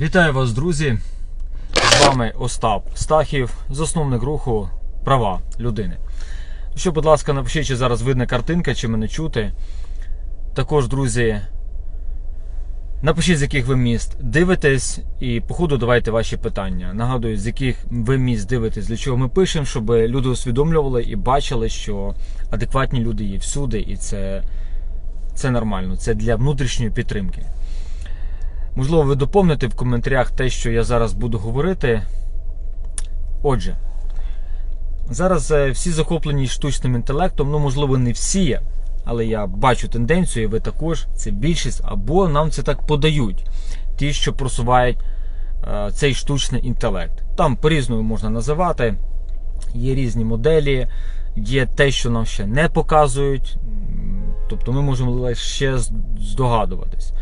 Вітаю вас, друзі! З вами Остап Стахів, засновник руху Права людини. Що, будь ласка, напишіть, чи зараз видна картинка, чи мене чути. Також, друзі, напишіть, з яких ви міст дивитесь, і по ходу давайте ваші питання. Нагадую, з яких ви міст дивитесь, для чого ми пишемо, щоб люди усвідомлювали і бачили, що адекватні люди є всюди, і це, це нормально. Це для внутрішньої підтримки. Можливо, ви доповните в коментарях те, що я зараз буду говорити. Отже, зараз е, всі захоплені штучним інтелектом, ну, можливо, не всі, але я бачу тенденцію, і ви також, це більшість, або нам це так подають, ті, що просувають е, цей штучний інтелект. Там по-різному можна називати, є різні моделі, є те, що нам ще не показують, тобто ми можемо лише здогадуватись.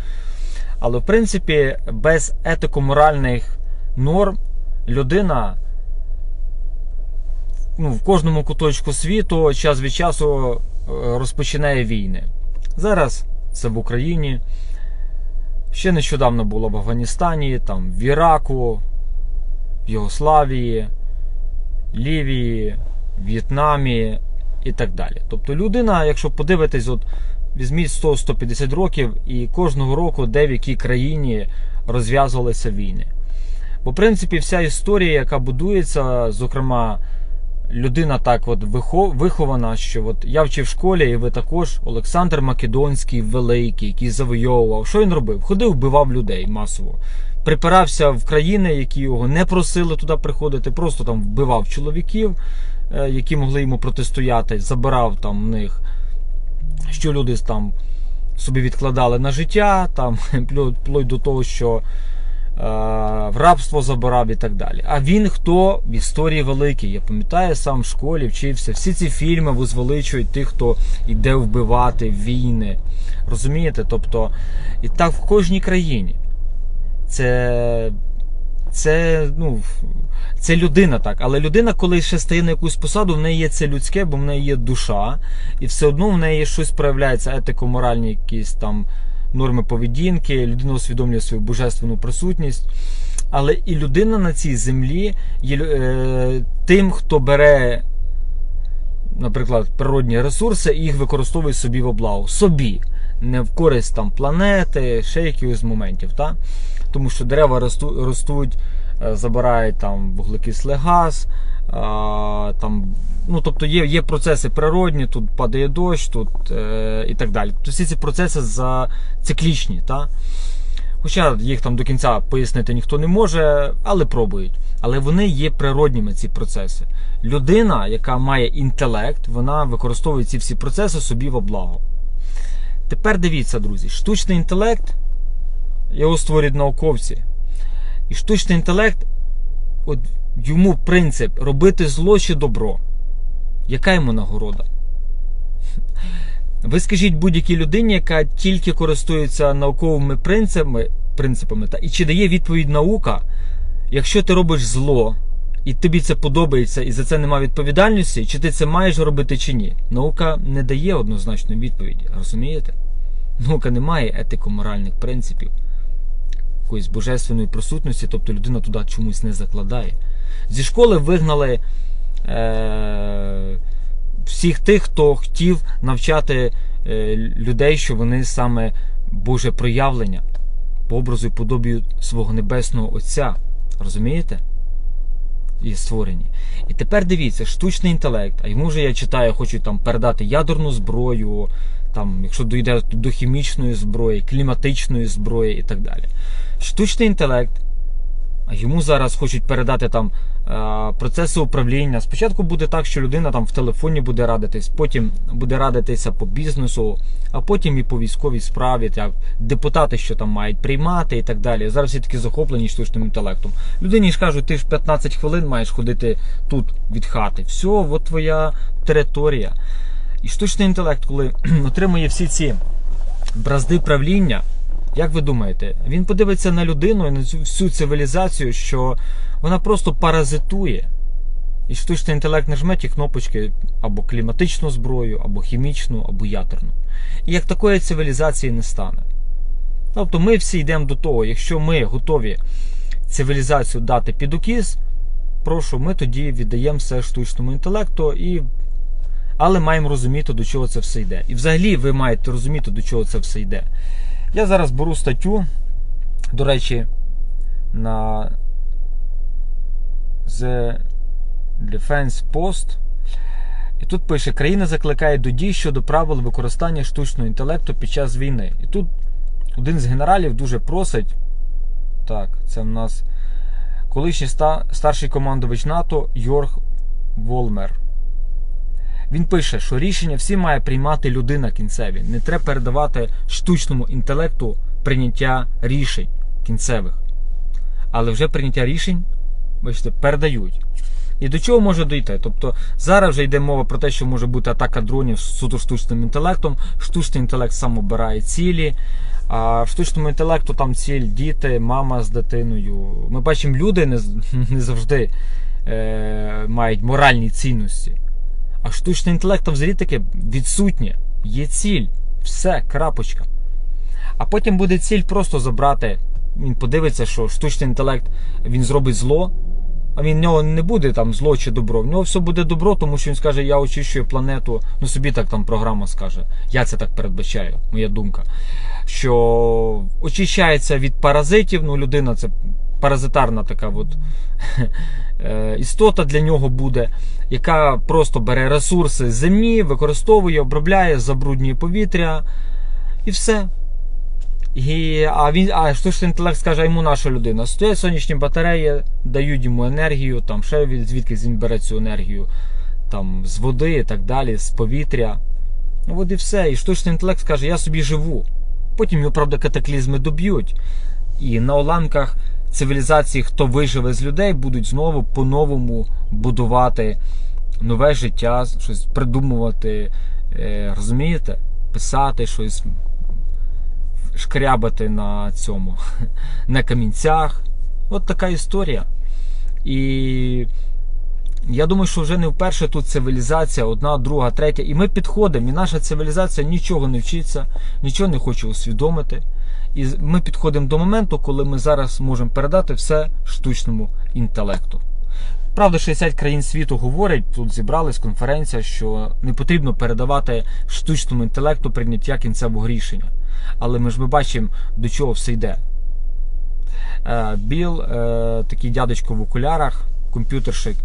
Але в принципі, без етико-моральних норм людина ну, в кожному куточку світу час від часу е, розпочинає війни. Зараз це в Україні. Ще нещодавно було в Афганістані, там, в Іраку, в Єгославії, Лівії, В'єтнамі і так далі. Тобто людина, якщо подивитись, от візьміть 100-150 років, і кожного року де в якій країні розв'язувалися війни. Бо, в принципі, вся історія, яка будується, зокрема, людина так от вихо- вихована, що от я вчив в школі, і ви також, Олександр Македонський, великий, який завойовував. Що він робив? Ходив, вбивав людей масово. Припирався в країни, які його не просили туди приходити, просто там вбивав чоловіків, е, які могли йому протистояти, забирав там в них що люди там собі відкладали на життя, там вплоть до того, що е, в рабство забирав і так далі. А він хто в історії великий. Я пам'ятаю, сам в школі вчився. Всі ці фільми возвеличують тих, хто йде вбивати війни. Розумієте? Тобто, і так в кожній країні. Це. Це ну, це людина так. Але людина, коли ще стає на якусь посаду, в неї є це людське, бо в неї є душа, і все одно в неї щось проявляється, етико-моральні якісь там норми поведінки, людина усвідомлює свою божественну присутність. Але і людина на цій землі є е, тим, хто бере, наприклад, природні ресурси і їх використовує собі в облагу. Собі. Не в користь там планети, ще якихось моментів. Та? Тому що дерева росту, ростуть, е, забирають там вуглекислий газ. е, Там, ну, тобто є, є процеси природні, тут падає дощ, тут е, і так далі. Тобто всі ці процеси зациклічні. Та? Хоча їх там до кінця пояснити ніхто не може, але пробують. Але вони є природніми, ці процеси. Людина, яка має інтелект, вона використовує ці всі процеси собі в благо. Тепер дивіться, друзі, штучний інтелект, його створюють науковці. І штучний інтелект, от йому принцип робити зло чи добро. Яка йому нагорода? Ви скажіть будь-якій людині, яка тільки користується науковими принципами, принципами та, і чи дає відповідь наука, якщо ти робиш зло, і тобі це подобається, і за це немає відповідальності, чи ти це маєш робити чи ні? Наука не дає однозначної відповіді, розумієте? Наука не має етико-моральних принципів, якоїсь божественної присутності, тобто людина туди чомусь не закладає. Зі школи вигнали е- всіх тих, хто хотів навчати е- людей, що вони саме Боже проявлення по образу і подобію свого небесного Отця. Розумієте? І створені. І тепер дивіться, штучний інтелект, а йому вже я читаю, хочу там передати ядерну зброю, там, якщо дійде до хімічної зброї, кліматичної зброї і так далі. Штучний інтелект, йому зараз хочуть передати там е, процеси управління. Спочатку буде так, що людина там в телефоні буде радитись, потім буде радитися по бізнесу, а потім і по військовій справі, як депутати, що там мають приймати і так далі. Зараз всі такі захоплені штучним інтелектом. Людині ж кажуть, ти ж 15 хвилин маєш ходити тут від хати. Все, от твоя територія. І штучний інтелект, коли отримує всі ці бразди правління, як ви думаєте, він подивиться на людину і на всю цивілізацію, що вона просто паразитує. І штучний інтелект нажме ті кнопочки або кліматичну зброю, або хімічну, або ядерну. І як такої цивілізації не стане. Тобто ми всі йдемо до того, якщо ми готові цивілізацію дати під укіс, прошу, ми тоді віддаємо все штучному інтелекту і. Але маємо розуміти, до чого це все йде. І взагалі ви маєте розуміти, до чого це все йде. Я зараз беру статтю, до речі, на The Defense Post. І тут пише: країна закликає до дій щодо правил використання штучного інтелекту під час війни. І тут один з генералів дуже просить. Так, це в нас колишній старший командувач НАТО Йорг Волмер. Він пише, що рішення всі має приймати людина кінцеві. Не треба передавати штучному інтелекту прийняття рішень кінцевих. Але вже прийняття рішень, бачите, передають. І до чого може дійти? Тобто зараз вже йде мова про те, що може бути атака дронів з суто штучним інтелектом. Штучний інтелект сам обирає цілі. А в штучному інтелекту там ціль діти, мама з дитиною. Ми бачимо, люди не, не завжди е, мають моральні цінності. А штучний інтелект там взагалі таке відсутнє. Є ціль. Все, крапочка. А потім буде ціль просто забрати. Він подивиться, що штучний інтелект він зробить зло, а він в нього не буде там зло чи добро. В нього все буде добро, тому що він скаже, я очищую планету. Ну собі так там програма скаже. Я це так передбачаю, моя думка. Що очищається від паразитів, ну людина це паразитарна така от е, істота для нього буде, яка просто бере ресурси землі, використовує, обробляє, забруднює повітря і все. І, а він, а штучний інтелект скаже, а йому наша людина. Стоять сонячні батареї, дають йому енергію, там ще від, звідки він бере цю енергію, там, з води і так далі, з повітря. Ну от і все. І штучний інтелект скаже, я собі живу. Потім його, правда, катаклізми доб'ють. І на уламках цивілізації, хто виживе з людей, будуть знову по-новому будувати нове життя, щось придумувати, е, розумієте? Писати щось, шкрябати на цьому, на камінцях. От така історія. І я думаю, що вже не вперше тут цивілізація, одна, друга, третя. І ми підходимо, і наша цивілізація нічого не вчиться, нічого не хоче усвідомити. І ми підходимо до моменту, коли ми зараз можемо передати все штучному інтелекту. Правда, 60 країн світу говорять, тут зібрались конференція, що не потрібно передавати штучному інтелекту прийняття кінцевого рішення. Але ми ж ми бачимо, до чого все йде. Е, Біл, е, такий дядечко в окулярах, комп'ютерщик,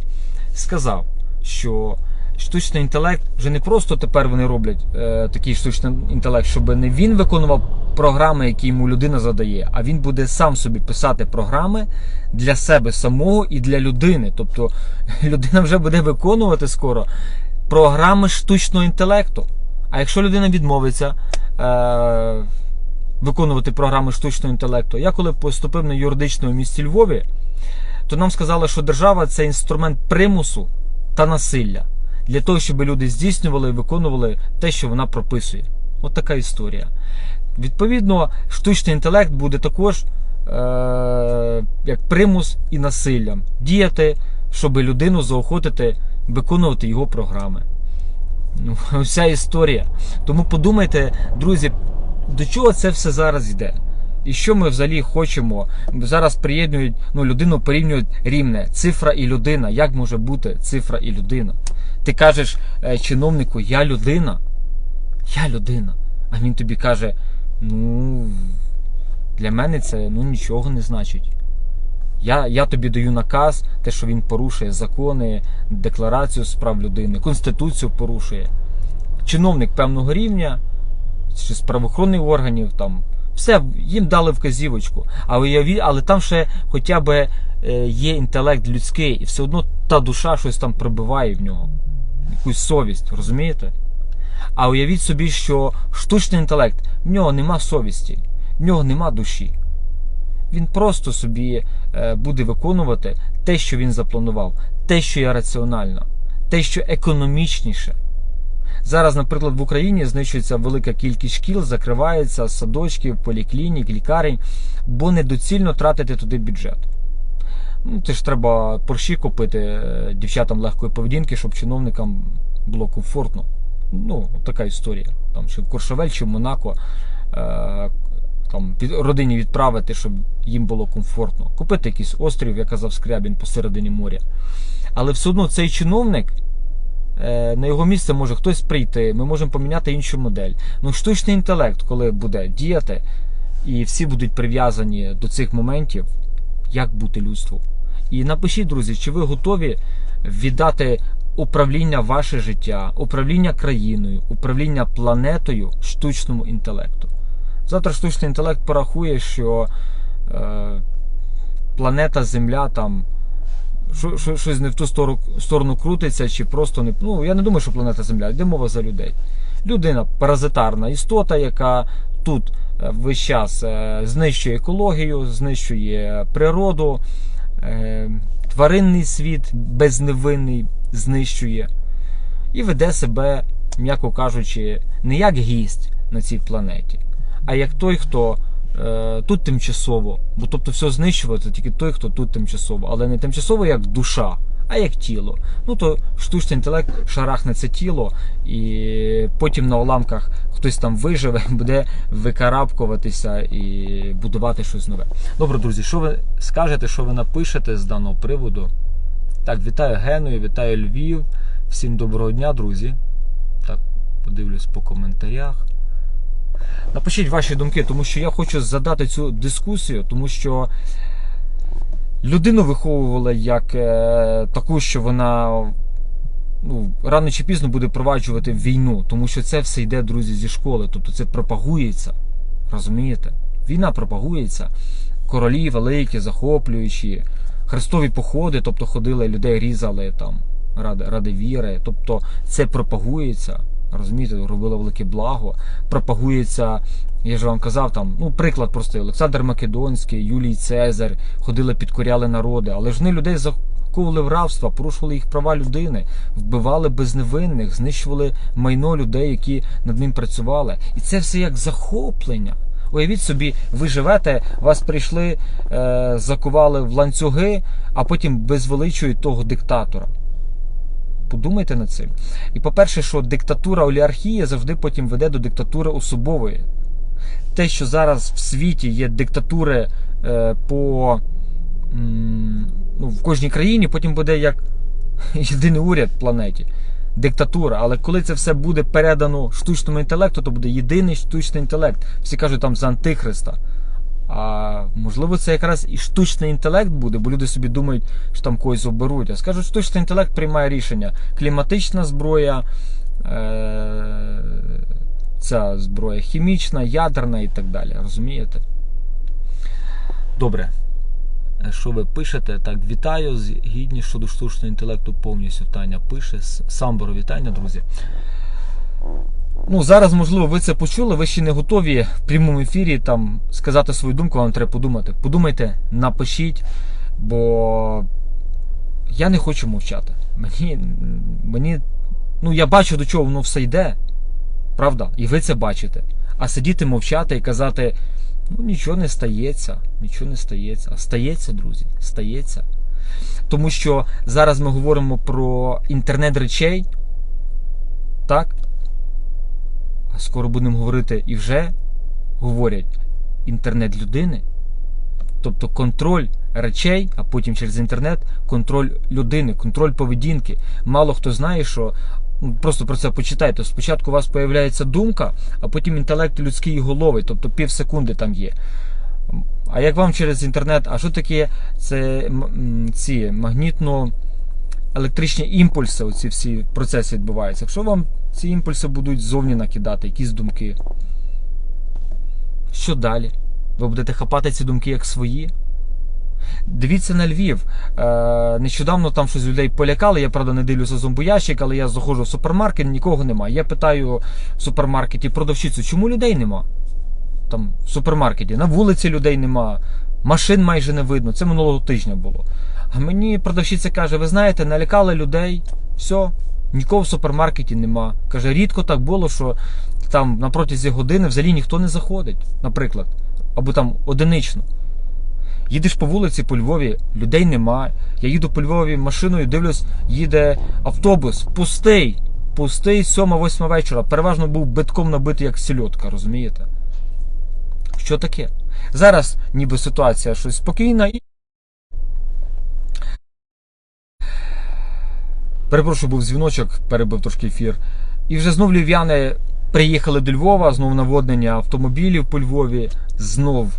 сказав, що штучний інтелект вже не просто тепер вони роблять е, такий штучний інтелект, щоб не він виконував програми, які йому людина задає, а він буде сам собі писати програми для себе самого і для людини. Тобто людина вже буде виконувати скоро програми штучного інтелекту. А якщо людина відмовиться е, виконувати програми штучного інтелекту, я коли поступив на юридичне у місті Львові, то нам сказали, що держава це інструмент примусу та насилля для того, щоб люди здійснювали і виконували те, що вона прописує. От така історія. Відповідно, штучний інтелект буде також е, як примус і насиллям діяти, щоб людину заохотити виконувати його програми. Ну, вся історія. Тому подумайте, друзі, до чого це все зараз йде? І що ми взагалі хочемо? Зараз приєднують, ну, людину порівнюють рівне. Цифра і людина. Як може бути цифра і людина? Ти кажеш е, чиновнику, я людина. Я людина. А він тобі каже: ну, для мене це ну, нічого не значить. Я, я тобі даю наказ, те, що він порушує закони, декларацію з прав людини, конституцію порушує. Чиновник певного рівня, чи з правоохоронних органів, там, все, їм дали вказівочку. А уяві, але там ще хоча б е, є інтелект людський, і все одно та душа щось там прибиває в нього. Якусь совість, розумієте? А уявіть собі, що штучний інтелект, в нього нема совісті, в нього нема душі. Він просто собі е, буде виконувати те, що він запланував, те, що є раціонально, те, що економічніше. Зараз, наприклад, в Україні знищується велика кількість шкіл, закриваються садочків, поліклінік, лікарень, бо недоцільно тратити туди бюджет. Ну, це ж треба порші купити е, дівчатам легкої поведінки, щоб чиновникам було комфортно. Ну, така історія. Там чи в Куршавель, чи в Монако. Е, там під родині відправити, щоб їм було комфортно. Купити якийсь острів, як казав Скрябін, посередині моря. Але все одно цей чиновник. е, На його місце може хтось прийти, ми можемо поміняти іншу модель. Ну, штучний інтелект, коли буде діяти, і всі будуть прив'язані до цих моментів, як бути людству. І напишіть, друзі, чи ви готові віддати управління ваше життя, управління країною, управління планетою штучному інтелекту. Завтра штучний інтелект порахує, що е, планета Земля там що, що, щось не в ту сторону, сторону крутиться, чи просто не. Ну, я не думаю, що планета Земля, йде мова за людей. Людина паразитарна істота, яка тут е, весь час е, знищує екологію, знищує природу, тваринний світ безневинний знищує і веде себе, м'яко кажучи, не як гість на цій планеті, а як той, хто е, тут тимчасово. Бо тобто все знищувати тільки той, хто тут тимчасово, але не тимчасово як душа. А як тіло. Ну то штучний інтелект шарахне це тіло, і потім на уламках хтось там виживе, буде викарабкуватися і будувати щось нове. Добре, друзі, що ви скажете, що ви напишете з даного приводу? Так, вітаю Геною, вітаю Львів. Всім доброго дня, друзі. Так, подивлюсь по коментарях. Напишіть ваші думки, тому що я хочу задати цю дискусію, тому що людину виховували як е, таку, що вона ну, рано чи пізно буде проваджувати війну, тому що це все йде, друзі, зі школи. Тобто це пропагується. Розумієте? Війна пропагується. Королі великі, захоплюючі, хрестові походи, тобто ходили, людей різали там ради, ради віри. Тобто це пропагується. Розумієте, робило велике благо. Пропагується, я ж вам казав, там, ну, приклад простий, Олександр Македонський, Юлій Цезар, ходили, підкоряли народи, але ж вони людей заковували в порушували їх права людини, вбивали безневинних, знищували майно людей, які над ним працювали. І це все як захоплення. Уявіть собі, ви живете, вас прийшли, е, закували в ланцюги, а потім безвеличують того диктатора. Подумайте над цим. І по-перше, що диктатура олігархії завжди потім веде до диктатури особової. Те, що зараз в світі є диктатури е, по ну, в кожній країні, потім буде як єдиний уряд планеті. Диктатура, але коли це все буде передано штучному інтелекту, то буде єдиний штучний інтелект. Всі кажуть там за антихриста. А можливо, це якраз і штучний інтелект буде, бо люди собі думають, що там когось оберуть. А скажуть, штучний інтелект приймає рішення. Кліматична зброя, е- ця зброя хімічна, ядерна і так далі. Розумієте? Добре. Що ви пишете? Так, вітаю з гідністю щодо штучного інтелекту повністю Таня пише. Самборо, вітання, друзі. Ну, зараз, можливо, ви це почули, ви ще не готові в прямому ефірі там сказати свою думку, вам треба подумати. Подумайте, напишіть, бо я не хочу мовчати. Мені, мені, ну я бачу, до чого воно все йде. Правда? І ви це бачите. А сидіти мовчати і казати, ну нічого не стається, нічого не стається. А стається, друзі, стається. Тому що зараз ми говоримо про інтернет речей. Так? А скоро будемо говорити і вже говорять інтернет людини. Тобто контроль речей, а потім через інтернет контроль людини, контроль поведінки. Мало хто знає, що просто про це почитайте. Спочатку у вас з'являється думка, а потім інтелект людський голови, тобто пів секунди там є. А як вам через інтернет, а що таке це ці магнітно електричні імпульси, оці всі процеси відбуваються. Якщо вам ці імпульси будуть ззовні накидати, якісь думки, що далі? Ви будете хапати ці думки як свої? Дивіться на Львів. Е, нещодавно там щось людей полякали. Я правда не дивлюся зомбоящик, але я заходжу в супермаркет, нікого немає. Я питаю в супермаркеті продавщицю, чому людей нема? Там в супермаркеті, на вулиці людей нема, машин майже не видно. Це минулого тижня було. А мені продавщиця каже: ви знаєте, налякали людей, все, нікого в супермаркеті нема. Каже, рідко так було, що там на протязі години взагалі ніхто не заходить, наприклад, або там одинично. Їдеш по вулиці по Львові, людей нема. Я їду по Львові машиною, дивлюсь, їде автобус, пустий. Пустий, 7-8 вечора. Переважно був битком набитий як сільотка, розумієте? Що таке? Зараз ніби ситуація щось спокійна і. Перепрошую, був дзвіночок, перебив трошки ефір. І вже знов львів'яни приїхали до Львова, знов наводнення автомобілів по Львові, знов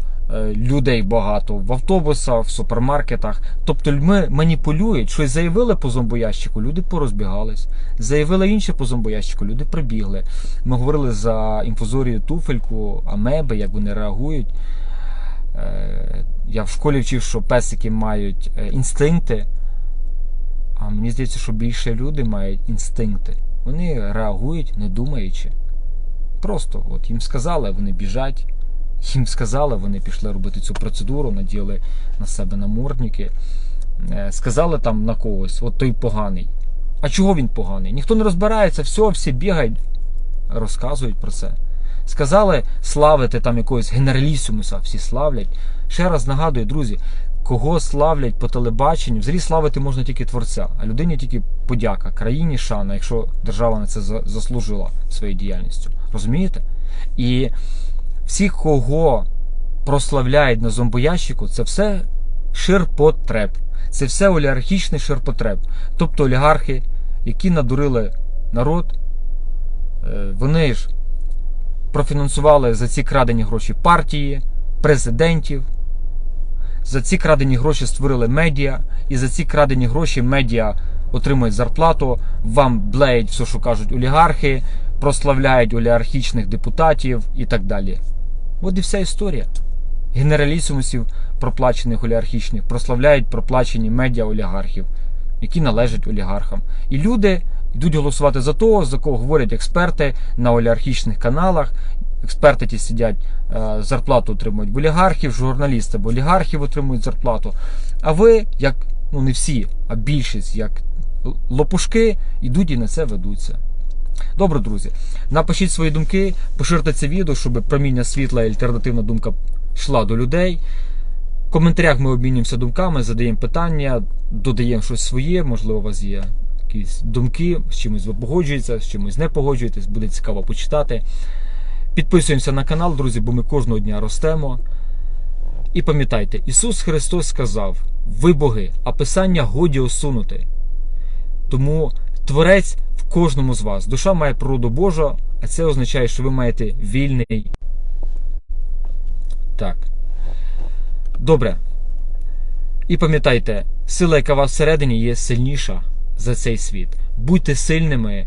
людей багато в автобусах, в супермаркетах. Тобто людьми маніпулюють, щось заявили по зомбоящику, люди порозбігались. Заявили інше по зомбоящику, люди прибігли. Ми говорили за інфузорію туфельку, амеби, як вони реагують. Е, Я в школі вчив, що песики мають е, інстинкти. А мені здається, що більше люди мають інстинкти. Вони реагують, не думаючи. Просто от їм сказали, вони біжать. Їм сказали, вони пішли робити цю процедуру, наділи на себе намордники. Е, Сказали там на когось, от той поганий. А чого він поганий? Ніхто не розбирається, все, всі бігають, розказують про це. Сказали славити там якогось генералісімуса, всі славлять. Ще раз нагадую, друзі, кого славлять по телебаченню, взагалі славити можна тільки творця, а людині тільки подяка, країні шана, якщо держава на це заслужила своєю діяльністю. Розумієте? І всіх, кого прославляють на зомбоящику, це все ширпотреб. Це все олігархічний ширпотреб. Тобто олігархи, які надурили народ, е, вони ж профінансували за ці крадені гроші партії, президентів. За ці крадені гроші створили медіа, і за ці крадені гроші медіа отримують зарплату. Вам блеють все, що кажуть олігархи, прославляють олігархічних депутатів і так далі. От і вся історія. Генералісимусів проплачених олігархічних прославляють проплачені медіа олігархів, які належать олігархам. І люди йдуть голосувати за того, за кого говорять експерти на олігархічних каналах. Експерти ті сидять, е, зарплату отримують в олігархів, журналісти в олігархів отримують зарплату. А ви, як ну не всі, а більшість, як лопушки, йдуть і на це ведуться. Добре, друзі, напишіть свої думки, поширте це відео, щоб проміння світла і альтернативна думка йшла до людей. В коментарях ми обмінюємося думками, задаємо питання, додаємо щось своє, можливо, у вас є якісь думки, з чимось ви погоджуєтеся, з чимось не погоджуєтесь, буде цікаво почитати. Підписуємося на канал, друзі, бо ми кожного дня ростемо. І пам'ятайте, Ісус Христос сказав: ви боги, а Писання годі осунути. Тому Творець кожному з вас. Душа має природу Божу, а це означає, що ви маєте вільний. Так. Добре. І пам'ятайте, сила, яка у вас всередині, є сильніша за цей світ. Будьте сильними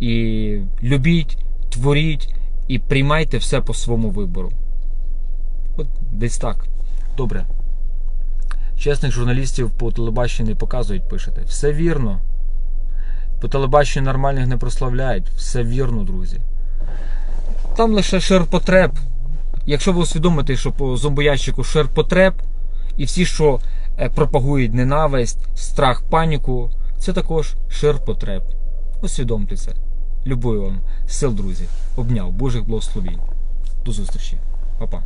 і любіть, творіть і приймайте все по своєму вибору. От десь так. Добре. Чесних журналістів по телебаченню не показують, пишете. Все вірно. По телебаченню нормальних не прославляють. Все вірно, друзі. Там лише ширпотреб. Якщо ви усвідомите, що по зомбоящику ширпотреб, і всі, що е, пропагують ненависть, страх, паніку, це також ширпотреб. Усвідомте це. Любую вам сил, друзі. Обняв Божих благословінь. До зустрічі. Па-па.